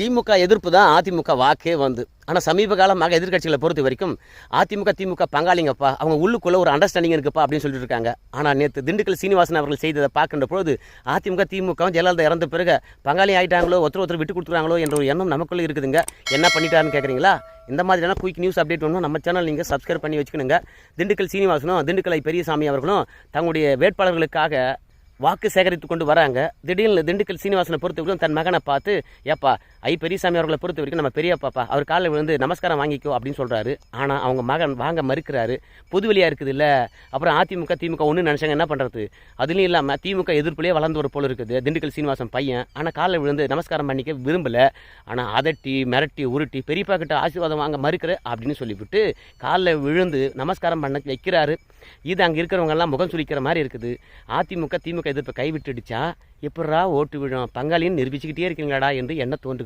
திமுக எதிர்ப்பு தான் அதிமுக வாக்கே வந்து. ஆனால் சமீப காலமாக எதிர்க்கட்சிகளை பொறுத்த வரைக்கும் அதிமுக திமுக பங்காளிங்கப்பா அவங்க உள்ளுக்குள்ளே ஒரு அண்டர்ஸ்டாண்டிங் இருக்குப்பா அப்படின்னு சொல்லிட்டு இருக்காங்க. ஆனால் நேற்று திண்டுக்கல் சீனிவாசன் அவர்கள் செய்ததை பார்க்கின்ற பொழுது அதிமுக திமுக ஜெயலலிதா இறந்த பிறகு பங்காளி ஆயிட்டாங்களோ ஒருத்தர் ஒருத்தர் விட்டு கொடுத்துறாங்களோ என்ற ஒரு எண்ணம் நமக்குள்ளே இருக்குதுங்க. என்ன பண்ணிட்டாருன்னு கேட்குறீங்களா இந்த மாதிரியான குயிக் நியூஸ் அப்டேட் வேணும் நம்ம சேனல் நீங்கள் சப்ஸ்கிரைப் பண்ணி வச்சுக்கணுங்க. திண்டுக்கல் சீனிவாசனும் திண்டுக்கலை பெரியசாமி அவர்களும் தங்களுடைய வேட்பாளர்களுக்காக வாக்கு சேகரித்து கொண்டு வராங்க. திடீர்னு திண்டுக்கல் சீனிவாசனை பொறுத்த வரைக்கும் தன் மகனை பார்த்து ஏப்பா ஐ பெரியசாமி அவர்களை பொறுத்த வரைக்கும் நம்ம பெரியப்பாப்பா அவர் காலில் விழுந்து நமஸ்காரம் வாங்கிக்கோ அப்படின்னு சொல்கிறாரு ஆனால் அவங்க மகன் வாங்க மறுக்கிறாரு. பொதுவெளியாக இருக்குது இல்லை அப்புறம் அதிமுக திமுக ஒன்று நினச்சாங்க என்ன பண்ணுறது அதுலேயும் இல்லாமல் திமுக எதிர்ப்புலேயே வளர்ந்து ஒரு போல் இருக்குது திண்டுக்கல் சீனிவாசன் பையன். ஆனால் காலில் விழுந்து நமஸ்காரம் பண்ணிக்க விரும்பலை. ஆனால் அதட்டி மிரட்டி உருட்டி பெரியப்பா கிட்ட ஆசீர்வாதம் வாங்க மறுக்கிற அப்படின்னு சொல்லிவிட்டு காலில் விழுந்து நமஸ்காரம் பண்ண வைக்கிறாரு. இது அங்கே இருக்கிறவங்கெல்லாம் முகம் சுழிக்கிற மாதிரி இருக்குது. அதிமுக திமுக எதிர்ப்பை கைவிட்டுடுச்சா? எப்படா ஓட்டு விழும்? பங்காளின்னு நிரூபிச்சுக்கிட்டே இருக்கீங்களாடா என்று எண்ண தோன்று